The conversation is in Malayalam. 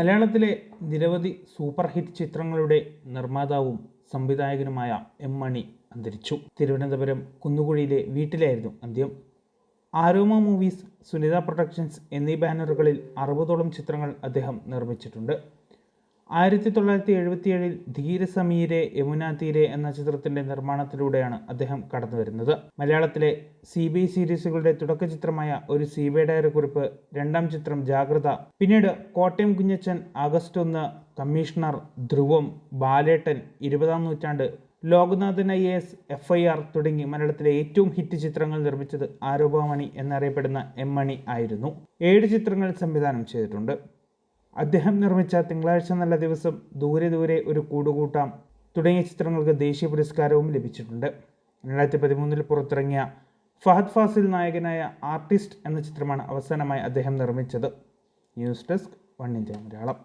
മലയാളത്തിലെ നിരവധി സൂപ്പർ ഹിറ്റ് ചിത്രങ്ങളുടെ നിർമ്മാതാവും സംവിധായകനുമായ എം മണി അന്തരിച്ചു. തിരുവനന്തപുരം കുന്നുകുഴിയിലെ വീട്ടിലായിരുന്നു അന്ത്യം. ആരോമ മൂവീസ് സുനിത പ്രൊഡക്ഷൻസ് എന്നീ ബാനറുകളിൽ അറുപതോളം ചിത്രങ്ങൾ അദ്ദേഹം നിർമ്മിച്ചിട്ടുണ്ട്. ആയിരത്തി തൊള്ളായിരത്തി എഴുപത്തിയേഴിൽ ധീരസമീരെ യമുന തീരെ എന്ന ചിത്രത്തിന്റെ നിർമ്മാണത്തിലൂടെയാണ് അദ്ദേഹം കടന്നു വരുന്നത് മലയാളത്തിലെ സി ബി സീരീസുകളുടെ തുടക്ക ചിത്രമായ ഒരു സി ബി ഡയറി കുറിപ്പ് രണ്ടാം ചിത്രം ജാഗ്രത പിന്നീട് കോട്ടയം കുഞ്ഞച്ചൻ ആഗസ്റ്റ് ഒന്ന് കമ്മീഷണർ ധ്രുവം ബാലേട്ടൻ ഇരുപതാം നൂറ്റാണ്ട് Lokanathan I S F I R തുടങ്ങി മലയാളത്തിലെ ഏറ്റവും ഹിറ്റ് ചിത്രങ്ങൾ നിർമ്മിച്ചത് ആരോപമണി എന്നറിയപ്പെടുന്ന എം മണി ആയിരുന്നു. ഏഴ് ചിത്രങ്ങൾ സംവിധാനം ചെയ്തിട്ടുണ്ട്. അദ്ദേഹം നിർമ്മിച്ച തിങ്കളാഴ്ച നല്ല ദിവസം ദൂരെ ദൂരെ ഒരു കൂടുകൂട്ടാം തുടങ്ങിയ ചിത്രങ്ങൾക്ക് ദേശീയ പുരസ്കാരവും ലഭിച്ചിട്ടുണ്ട്. രണ്ടായിരത്തി പതിമൂന്നിൽ പുറത്തിറങ്ങിയ ഫഹദ് ഫാസിൽ നായകനായ ആർട്ടിസ്റ്റ് എന്ന ചിത്രമാണ് അവസാനമായി അദ്ദേഹം നിർമ്മിച്ചത്. News desk one India Malayalam.